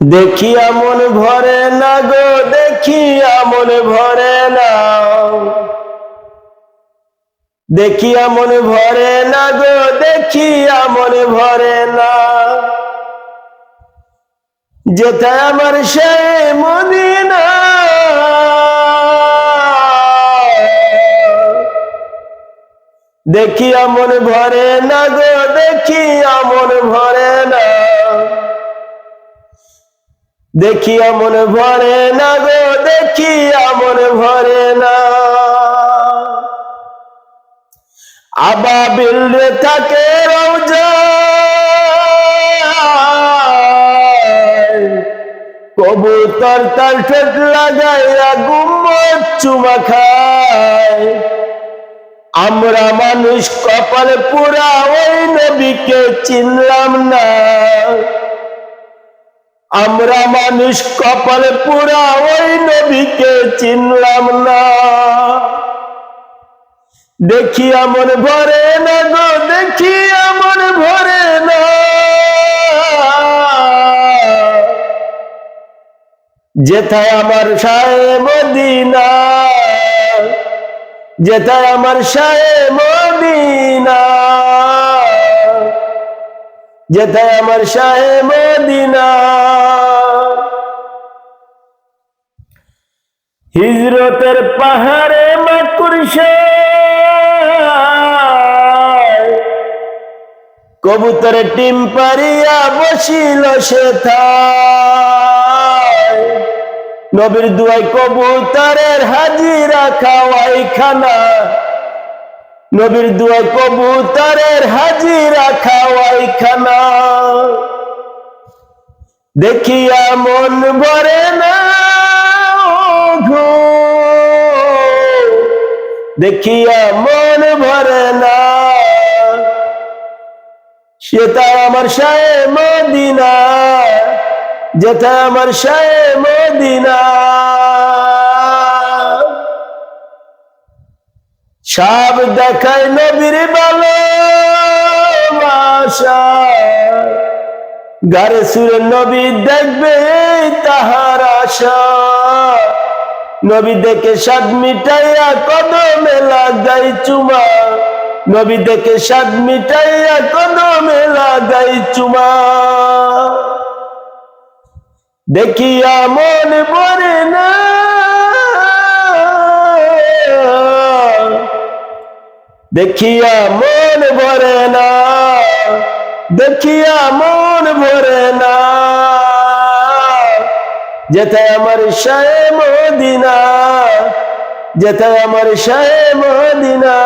দেখিয়া মন ভরে না গো, দেখিয়া মন ভরে না। দেখিয়া মন ভরে না গো, দেখিয়া মন ভরে না। যেথায় আমার সে মদিনা। দেখিয়া মন ভরে না গো, দেখিয়া মন ভরে না। দেখিয়া মন ভরে না গো, দেখিয়া মন ভরে না। আবাবিল রে থাকে রওজা। কবুতর তার ঠোঁট লাগাইয়া গুম্মত চুমা খায়। আমরা মানুষ কপাল পুরা ওই নবীকে চিনলাম না। আমরা মানুষ কপাল পুরা ওই নবীকে চিনলাম না। দেখি মন ভরে না গো, দেখি মন ভরে না। যেথায় আমার সায়ে মদিনা, যেথায় আমার সায়ে মদিনা। যেথায় আমার সায়ে মদিনা। হিজরতের পাহাড়ে মাকুরশে কবুতরে টিম পারিয়া বসিল সে নবীর দুয়াই কবুতরের হাজিরা খাওয়াই খানা নবীর দুয়াই কবুতরের হাজিরা খাওয়াই খানা দেখিয়া মন ভরে না দেখিয়া মন ভরে না। সেটা আমার সায়ে মদিনা, যেটা আমার সায়ে মদিনা। সব দেখায় নবীর ভালো গারে সুরে নবী দেখবে তাহার আশা। নবী দেখে সাদ মিটাইয়া কদমে লাগাই চুমা। নবী দেখে সাদ মিটাইয়া কদমে লাগাই চুমা। দেখিয়া মন ভরে না দেখিয়া মন ভরে না, দেখিয়া মন ভরে না। যেতে আমার শাহে মদিনা যেতে আমার শাহে মদিনা।